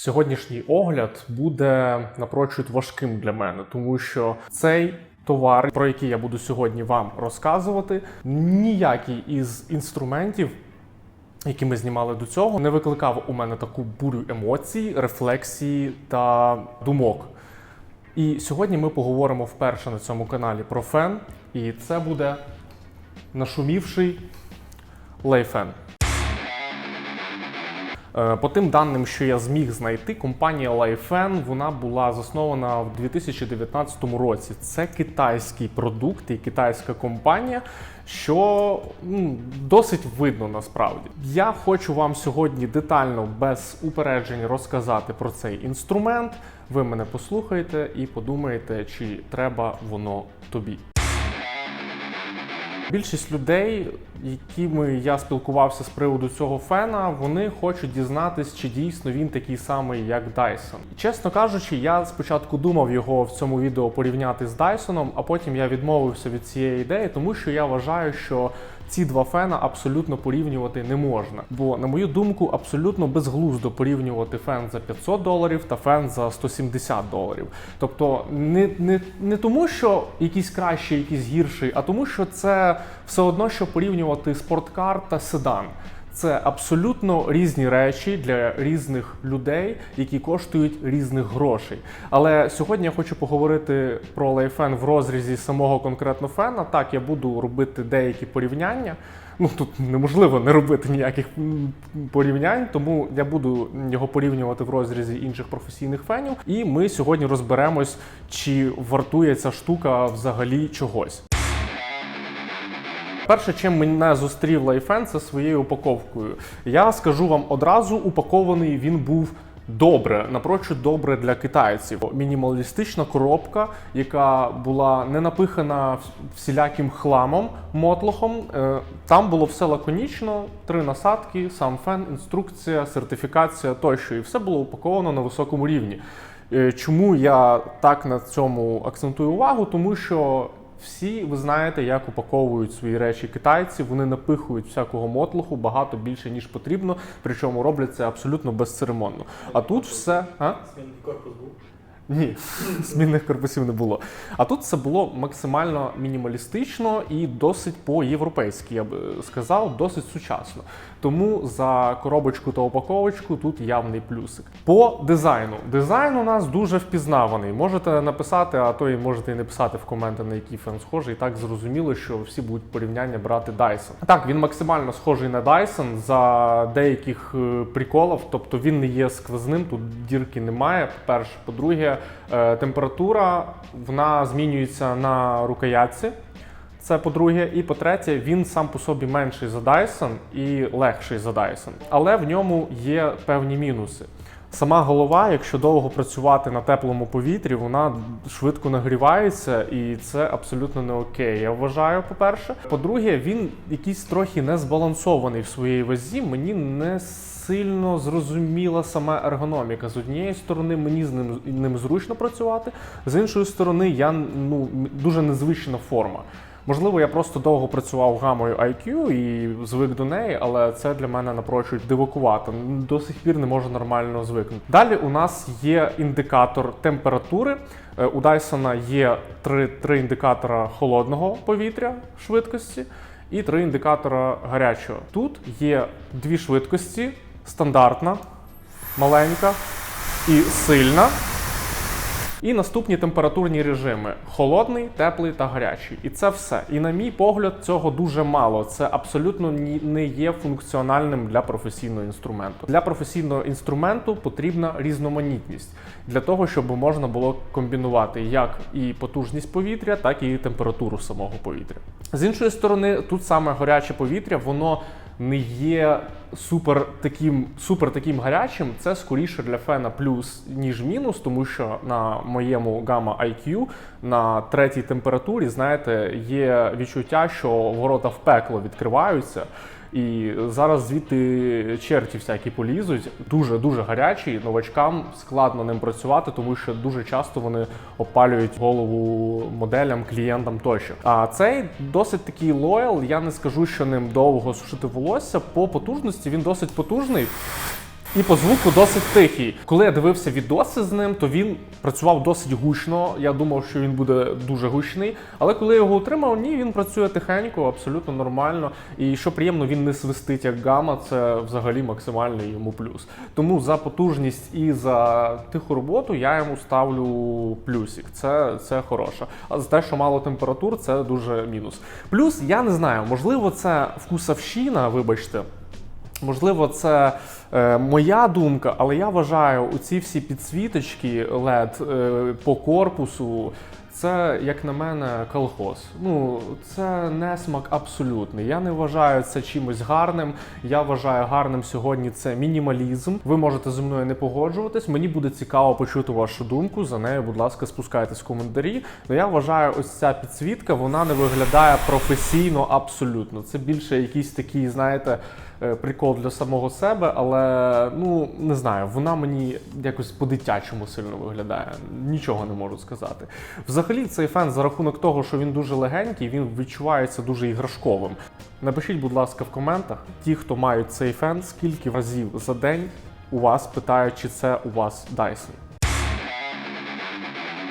Сьогоднішній огляд буде напрочуд важким для мене, тому що цей товар, про який я буду сьогодні вам розказувати, ніякий із інструментів, які ми знімали до цього, не викликав у мене таку бурю емоцій, рефлексії та думок. І сьогодні ми поговоримо вперше на цьому каналі про фен, і це буде нашумівший лейфен. Е, По тим даним, що я зміг знайти, компанія Lifen вона була заснована в 2019 році. Це китайський продукт і китайська компанія, що досить видно насправді. Я хочу вам сьогодні детально без упереджень розказати про цей інструмент. Ви мене послухаєте і подумаєте, чи треба воно тобі. Більшість людей, якими я спілкувався з приводу цього фена, вони хочуть дізнатись, чи дійсно він такий самий, як Dyson. Чесно кажучи, я спочатку думав його в цьому відео порівняти з Dyson, а потім я відмовився від цієї ідеї, тому що я вважаю, що ці два фена абсолютно порівнювати не можна. Бо, на мою думку, абсолютно безглуздо порівнювати фен за 500 доларів та фен за 170 доларів. Тобто, не, не, не тому, що якийсь кращий, якийсь гірший, а тому, що це все одно, що порівнювати спорткар та седан. Це абсолютно різні речі для різних людей, які коштують різних грошей. Але сьогодні я хочу поговорити про лайфен в розрізі самого конкретно фена. Так, я буду робити деякі порівняння. Ну тут неможливо не робити ніяких порівнянь, тому я буду його порівнювати в розрізі інших професійних фенів. І ми сьогодні розберемось, чи вартує ця штука взагалі чогось. Перше, чим мене зустрів лайфен, це своєю упаковкою. Я скажу вам одразу, упакований він був. Добре, напрочуд добре для китайців. Мінімалістична коробка, яка була не напихана всіляким хламом, мотлохом. Е, Там було все лаконічно: три насадки, сам фен, інструкція, сертифікація тощо. І все було упаковано на високому рівні. Е, Чому я так на цьому акцентую увагу? Тому що всі ви знаєте, як упаковують свої речі китайці. Вони напихують всякого мотлуху багато більше ніж потрібно, причому роблять це абсолютно безцеремонно. А тут все а? Корпус був. Ні, змінних корпусів не було. А тут це було максимально мінімалістично і досить по-європейськи, я би сказав, досить сучасно. Тому за коробочку та упаковочку тут явний плюсик. По дизайну. Дизайн у нас дуже впізнаваний. Можете написати, а то і можете і не писати в коменти, на який фен схожий. І так зрозуміло, що всі будуть порівняння брати Dyson. Так, він максимально схожий на Dyson за деяких е, приколів, тобто він не є сквозним, тут дірки немає. По-перше, по-друге, е, температура вона змінюється на рукоятці. Це по-друге, і по-третє, він сам по собі менший за Dyson і легший за Dyson. Але в ньому є певні мінуси. Сама голова, якщо довго працювати на теплому повітрі, вона швидко нагрівається, і це абсолютно не окей. Я вважаю, по-перше. По-друге, він якийсь трохи не збалансований в своїй вазі. Мені не сильно зрозуміла сама ергономіка. З однієї сторони, мені з ним, ним зручно працювати, з іншої сторони, я ну дуже незвична форма. Можливо, я просто довго працював гамою IQ і звик до неї, але це для мене напрочуд дивакувато. До сих пір не можу нормально звикнути. Далі у нас є індикатор температури. Е, У Dyson є три, три індикатора холодного повітря швидкості і три індикатора гарячого. Тут є дві швидкості: стандартна, маленька і сильна. І наступні температурні режими: холодний, теплий та гарячий. І це все. І на мій погляд, цього дуже мало. Це абсолютно не є функціональним для професійного інструменту. Для професійного інструменту потрібна різноманітність для того, щоб можна було комбінувати як і потужність повітря, так і температуру самого повітря. З іншої сторони, тут саме гаряче повітря, воно не є супер таким, супер таким гарячим. Це скоріше для фена плюс, ніж мінус, тому що на моєму Gamma IQ на третій температурі, знаєте, є відчуття, що ворота в пекло відкриваються. І зараз звідти черті всякі полізуть, дуже дуже гарячий. Новачкам складно ним працювати, тому що дуже часто вони опалюють голову моделям, клієнтам тощо. А цей досить такий лоял. Я не скажу, що ним довго сушити волосся. По потужності він досить потужний. І по звуку досить тихий. Коли я дивився відоси з ним, то він працював досить гучно. Я думав, що він буде дуже гучний. Але коли я його отримав, ні, він працює тихенько, абсолютно нормально. І що приємно, він не свистить як гама. Це взагалі максимальний йому плюс. Тому за потужність і за тиху роботу я йому ставлю плюсик. Це, це хороше. А за те, що мало температур, це дуже мінус. Плюс я не знаю, можливо, це вкусовщина, вибачте. Можливо, це е, моя думка, але я вважаю, оці всі підсвіточки LED е, по корпусу. Це, як на мене, колхоз. Ну, це несмак абсолютний. Я не вважаю це чимось гарним. Я вважаю гарним сьогодні це мінімалізм. Ви можете зі мною не погоджуватись. Мені буде цікаво почути вашу думку. За нею, будь ласка, спускайтесь в коментарі. Ну я вважаю, ось ця підсвітка вона не виглядає професійно абсолютно. Це більше якийсь такий, знаєте прикол для самого себе, але ну не знаю, вона мені якось по-дитячому сильно виглядає. Нічого не можу сказати. Взагалі, цей фен за рахунок того, що він дуже легенький, він відчувається дуже іграшковим. Напишіть, будь ласка, в коментах, ті, хто мають цей фен, скільки разів за день у вас питають, чи це у вас Dyson.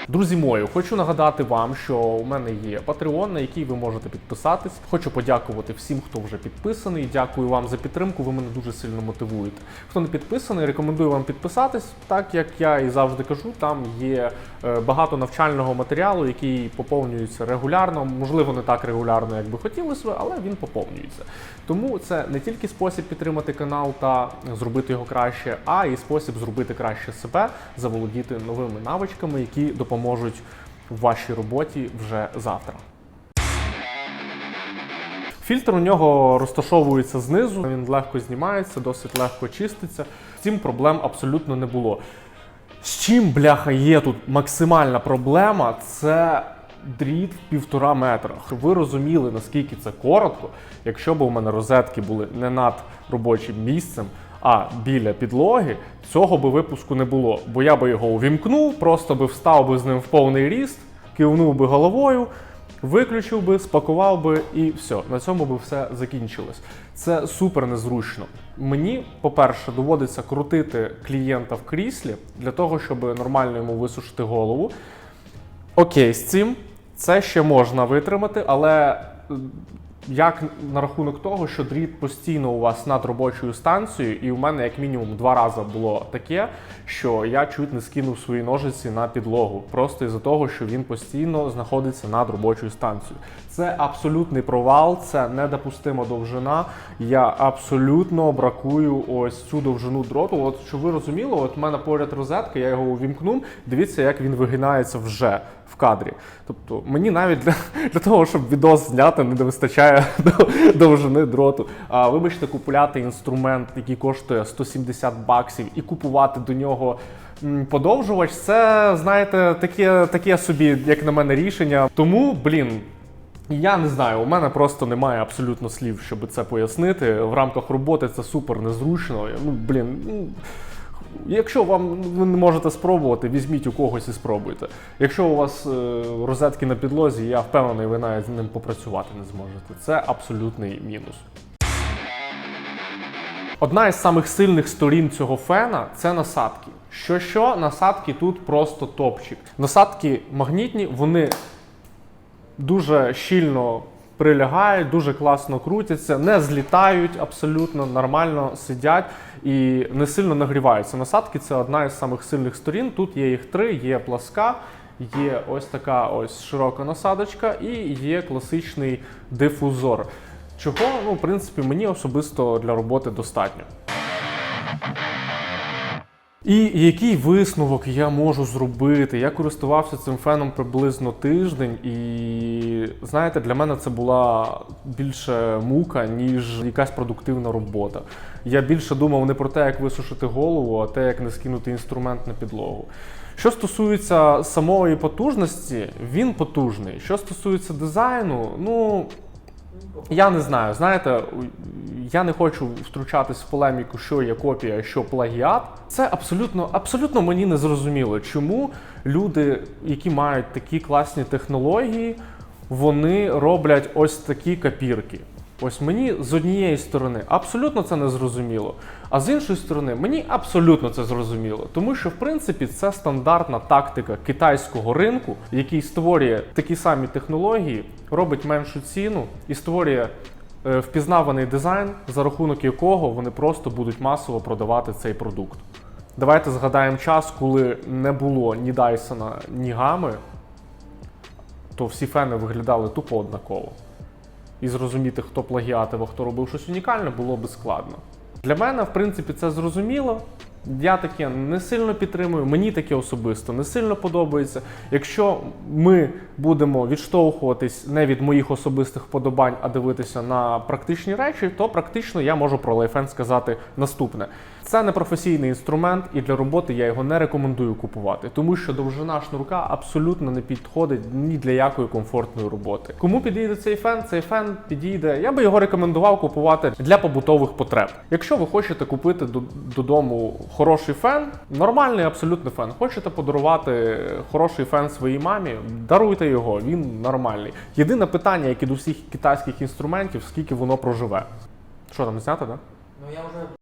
Друзі мої, хочу нагадати вам, що у мене є Patreon, на який ви можете підписатись. Хочу подякувати всім, хто вже підписаний. Дякую вам за підтримку. Ви мене дуже сильно мотивуєте. Хто не підписаний, рекомендую вам підписатись. Так як я і завжди кажу, там є е, багато навчального матеріалу, який поповнюється регулярно. Можливо, не так регулярно, як би хотілося, але він поповнюється. Тому це не тільки спосіб підтримати канал та зробити його краще, а і спосіб зробити краще себе, заволодіти новими навичками, які допоможуть в вашій роботі вже завтра. Фільтр у нього розташовується знизу, він легко знімається, досить легко чиститься. Втім, проблем абсолютно не було. З чим, бляха, є тут максимальна проблема, це дріт в півтора метра. Ви розуміли, наскільки це коротко, якщо б у мене розетки були не над робочим місцем, а біля підлоги, цього би випуску не було. Бо я би його увімкнув, просто би встав би з ним в повний ріст, кивнув би головою, виключив би, спакував би і все. На цьому би все закінчилось. Це супер незручно. Мені, по-перше, доводиться крутити клієнта в кріслі для того, щоб нормально йому висушити голову. Окей, з цим це ще можна витримати, але як на рахунок того, що дріт постійно у вас над робочою станцією, і у мене як мінімум два рази було таке, що я чуть не скинув свої ножиці на підлогу, просто із-за того, що він постійно знаходиться над робочою станцією. Це абсолютний провал, це недопустима довжина. Я абсолютно бракую ось цю довжину дроту. От щоб ви розуміли, от в мене поряд розетка, я його увімкнув. Дивіться, як він вигинається вже в кадрі. Тобто мені навіть для, для того, щоб відос зняти, не вистачає до- довжини дроту. А вибачте, купувати інструмент, який коштує 170 баксів, і купувати до нього. Подовжувач, це знаєте, таке, таке собі, як на мене, рішення. Тому, блін, я не знаю, у мене просто немає абсолютно слів, щоб це пояснити. В рамках роботи це супер незручно. Ну, блін, ну. Якщо вам ви не можете спробувати, візьміть у когось і спробуйте. Якщо у вас е, розетки на підлозі, я впевнений, ви навіть з ним попрацювати не зможете. Це абсолютний мінус. Одна із самих сильних сторін цього фена це насадки. Що що, насадки тут просто топчик. Насадки магнітні, вони дуже щільно прилягають, дуже класно крутяться, не злітають абсолютно нормально сидять і не сильно нагріваються. Насадки це одна із самих сильних сторін. Тут є їх три: є пласка, є ось така ось широка насадочка і є класичний дифузор. Чого, ну, в принципі, мені особисто для роботи достатньо. І який висновок я можу зробити? Я користувався цим феном приблизно тиждень, і знаєте, для мене це була більше мука, ніж якась продуктивна робота. Я більше думав не про те, як висушити голову, а те, як не скинути інструмент на підлогу. Що стосується самої потужності, він потужний. Що стосується дизайну, ну я не знаю, знаєте, я не хочу втручатись в полеміку, що є копія, що плагіат. Це абсолютно, абсолютно мені не зрозуміло, чому люди, які мають такі класні технології, вони роблять ось такі копірки. Ось мені з однієї сторони абсолютно це не зрозуміло, а з іншої сторони мені абсолютно це зрозуміло, тому що в принципі це стандартна тактика китайського ринку, який створює такі самі технології, робить меншу ціну і створює е, впізнаваний дизайн, за рахунок якого вони просто будуть масово продавати цей продукт. Давайте згадаємо час, коли не було ні Дайсона, ні гами, то всі фени виглядали тупо однаково. І зрозуміти, хто плагіатив, а хто робив щось унікальне, було би складно. Для мене, в принципі, це зрозуміло. Я таке не сильно підтримую, мені таке особисто не сильно подобається. Якщо ми будемо відштовхуватись не від моїх особистих вподобань, а дивитися на практичні речі, то практично я можу про лайфен сказати наступне: це не професійний інструмент, і для роботи я його не рекомендую купувати, тому що довжина шнурка абсолютно не підходить ні для якої комфортної роботи. Кому підійде цей фен? Цей фен підійде. Я би його рекомендував купувати для побутових потреб. Якщо ви хочете купити додому хороший фен, нормальний абсолютно фен. Хочете подарувати хороший фен своїй мамі, даруйте його, він нормальний. Єдине питання, як і до всіх китайських інструментів, скільки воно проживе. Що там знято, да? Ну я вже